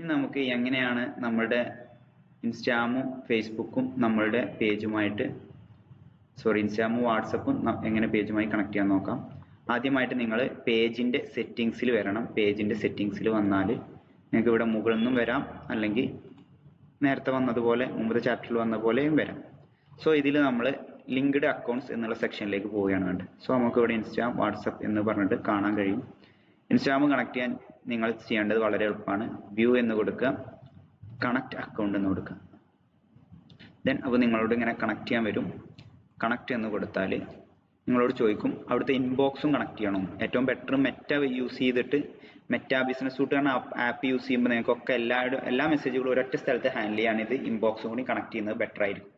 ഇനി നമുക്ക് എങ്ങനെയാണ് നമ്മളുടെ ഇൻസ്റ്റാമും ഫേസ്ബുക്കും നമ്മളുടെ പേജുമായിട്ട് സോറി ഇൻസ്റ്റാമും വാട്സപ്പും എങ്ങനെ പേജുമായി കണക്ട് ചെയ്യാൻ നോക്കാം. ആദ്യമായിട്ട് നിങ്ങൾ പേജിന്റെ സെറ്റിങ്സിൽ വരണം. പേജിന്റെ സെറ്റിങ്സിൽ വന്നാൽ നിങ്ങൾക്ക് ഇവിടെ മുകളിൽ നിന്നും വരാം. അല്ലെങ്കിൽ നേരത്തെ വന്നതുപോലെ മുമ്പത്തെ ചാപ്റ്ററിൽ വന്ന പോലെയും വരാം. സോ ഇതിൽ നമ്മൾ ലിങ്ക്ഡ് അക്കൗണ്ട്സ് എന്നുള്ള സെക്ഷനിലേക്ക് പോവുകയാണ് വേണ്ടത്. സോ നമുക്ക് ഇവിടെ ഇൻസ്റ്റാം വാട്സപ്പ് എന്ന് പറഞ്ഞിട്ട് കാണാൻ കഴിയും. ഇൻസ്റ്റാം കണക്ട് ചെയ്യാൻ നിങ്ങൾ ചെയ്യേണ്ടത് വളരെ എളുപ്പമാണ്. വ്യൂ എന്ന് കൊടുക്കുക. കണക്ട് അക്കൗണ്ട് എന്ന് കൊടുക്കുക. ദെൻ അപ്പോൾ നിങ്ങളോട് ഇങ്ങനെ കണക്ട് ചെയ്യാൻ വരും. കണക്ട് എന്ന് കൊടുത്താൽ നിങ്ങളോട് ചോദിക്കും അവിടുത്തെ ഇൻബോക്സും കണക്ട് ചെയ്യണം. ഏറ്റവും ബെറ്റർ മെറ്റ യൂസ് ചെയ്തിട്ട് മെറ്റ ബിസിനസ് സൂട്ട് ആണ് ആപ്പ് യൂസ് ചെയ്യുമ്പോൾ നിങ്ങൾക്കൊക്കെ എല്ലാ എല്ലാ മെസ്സേജുകളും ഒരൊറ്റ സ്ഥലത്ത് ഹാൻഡിൽ ചെയ്യാൻ ഇത് ഇൻബോക്സും കൂടി കണക്ട് ചെയ്യുന്നത് ബെറ്റർ ആയിരിക്കും.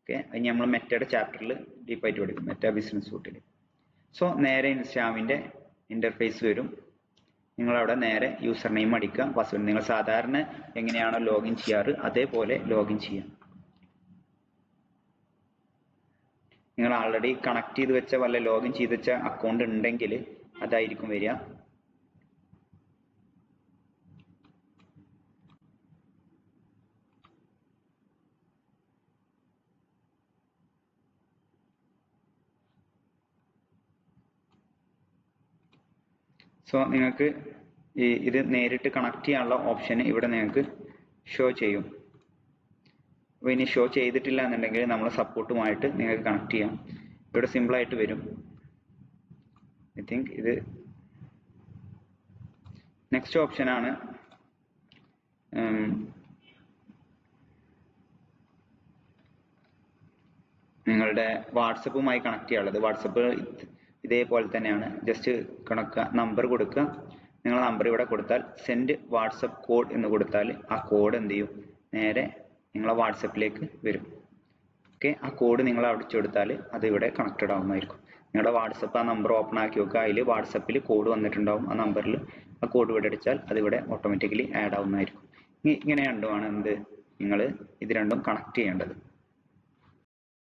ഓക്കെ അത് നമ്മൾ മെറ്റയുടെ ചാപ്റ്ററിൽ ഡീപ്പായിട്ട് പഠിക്കും. മെറ്റ ബിസിനസ് സൂട്ടിൽ സോ നേരെ ഇൻസ്റ്റാമിന്റെ ഇന്റർഫേസ് വരും. നിങ്ങൾ അവിടെ നേരെ യൂസർ നെയിം അടിക്കുക പാസ്വേഡ് നിങ്ങൾ സാധാരണ എങ്ങനെയാണോ ലോഗിൻ ചെയ്യാറ് അതേപോലെ ലോഗിൻ ചെയ്യാം നിങ്ങൾ ആൾറെഡി കണക്ട് ചെയ്ത് വെച്ച വല്ല ലോഗിൻ ചെയ്ത് വെച്ച അക്കൗണ്ട് ഉണ്ടെങ്കിൽ അതായിരിക്കും വരിക. സോ നിങ്ങൾക്ക് ഇത് നേരിട്ട് കണക്ട് ചെയ്യാനുള്ള ഓപ്ഷൻ ഇവിടെ നിങ്ങൾക്ക് ഷോ ചെയ്യും. അപ്പോൾ ഇനി ഷോ ചെയ്തിട്ടില്ല എന്നുണ്ടെങ്കിൽ നമ്മൾ സപ്പോർട്ടുമായിട്ട് നിങ്ങൾക്ക് കണക്ട് ചെയ്യാം. ഇവിടെ സിമ്പിളായിട്ട് വരും. ഐ തിങ്ക് ഇത് നെക്സ്റ്റ് ഉം, നിങ്ങളുടെ വാട്സപ്പുമായി കണക്ട് ചെയ്യാനുള്ളത്. വാട്സപ്പ് ഇതേപോലെ തന്നെയാണ്. ജസ്റ്റ് കണക്ക നമ്പർ കൊടുക്കുക. നിങ്ങൾ നമ്പർ ഇവിടെ കൊടുത്താൽ സെൻഡ് വാട്സപ്പ് കോഡ് എന്ന് കൊടുത്താൽ ആ കോഡ് എന്ത് ചെയ്യും? നേരെ നിങ്ങളെ വാട്സപ്പിലേക്ക് വരും. ഓക്കെ ആ കോഡ് നിങ്ങൾ അടിച്ചു കൊടുത്താൽ അത് ഇവിടെ കണക്റ്റഡ് ആവുന്നതായിരിക്കും. നിങ്ങളുടെ വാട്സപ്പ് ആ നമ്പർ ഓപ്പൺ ആക്കി വെക്കുക. അതിൽ വാട്സപ്പിൽ കോഡ് വന്നിട്ടുണ്ടാവും. ആ നമ്പറിൽ ആ കോഡ് ഇവിടെ അടിച്ചാൽ അത് ഇവിടെ ഓട്ടോമാറ്റിക്കലി ആഡ് ആവുന്നതായിരിക്കും. ഇങ്ങനെ രണ്ടുമാണ് എന്ത്? നിങ്ങൾ ഇത് രണ്ടും കണക്ട് ചെയ്യേണ്ടത്.